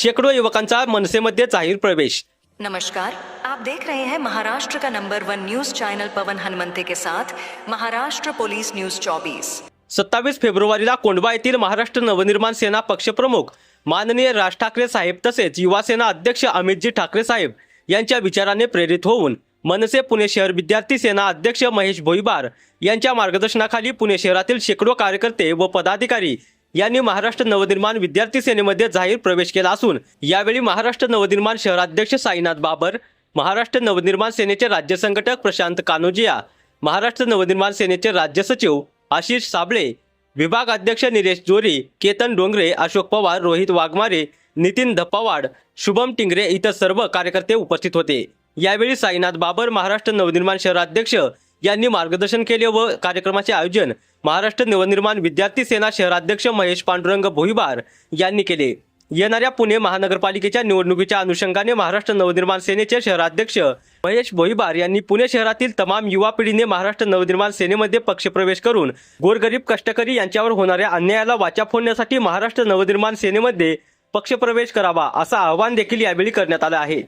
शेकडो युवकांचा मनसेमध्ये जाहीर प्रवेश. नमस्कार. आप देख रहे हैं महाराष्ट्र का number one news channel Pawan Hanumante के साथ महाराष्ट्र पुलिस न्यूज 24 सत्तावीस फेब्रुवारीला कोंडवा येथील महाराष्ट्र नवनिर्माण सेना पक्षप्रमुख माननीय राज ठाकरे साहेब तसेच युवा सेना अध्यक्ष अमितजी ठाकरे साहेब यांच्या विचाराने प्रेरित होऊन मनसे पुणे शहर विद्यार्थी सेना अध्यक्ष महेश भोईबार यांच्या मार्गदर्शनाखाली पुणे शहरातील शेकडो कार्यकर्ते व पदाधिकारी यांनी महाराष्ट्र नवनिर्माण विद्यार्थी सेनेमध्ये जाहीर प्रवेश केला असून यावेळी महाराष्ट्र नवनिर्माण शहराध्यक्ष साईनाथ बाबर महाराष्ट्र नवनिर्माण सेनेचे राज्य संघटक प्रशांत कानोजिया महाराष्ट्र नवनिर्माण सेनेचे राज्य सचिव आशिष साबळे विभाग अध्यक्ष निलेश जोरी केतन डोंगरे अशोक पवार रोहित वाघमारे नितीन धप्पावाड शुभम टिंगरे इतर सर्व कार्यकर्ते उपस्थित होते. यावेळी साईनाथ बाबर महाराष्ट्र नवनिर्माण शहराध्यक्ष यांनी मार्गदर्शन केले व कार्यक्रमाचे आयोजन महाराष्ट्र नवनिर्माण विद्यार्थी सेना शहराध्यक्ष महेश पांडुरंग भोईबार यांनी केले. येणाऱ्या पुणे महानगरपालिकेच्या निवडणुकीच्या अनुषंगाने महाराष्ट्र नवनिर्माण सेनेचे शहराध्यक्ष महेश भोईबार यांनी पुणे शहरातील तमाम युवा पिढीने महाराष्ट्र नवनिर्माण सेनेमध्ये पक्षप्रवेश करून गोरगरीब कष्टकरी यांच्यावर होणाऱ्या अन्यायाला वाचा फोडण्यासाठी महाराष्ट्र नवनिर्माण सेनेमध्ये पक्षप्रवेश करावा असं आवाहन देखील यावेळी करण्यात आलं आहे.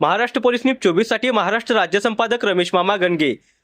महाराष्ट्र पोलीस न्यूज चोवीससाठी महाराष्ट्र राज्य संपादक रमेश मामा गणगे.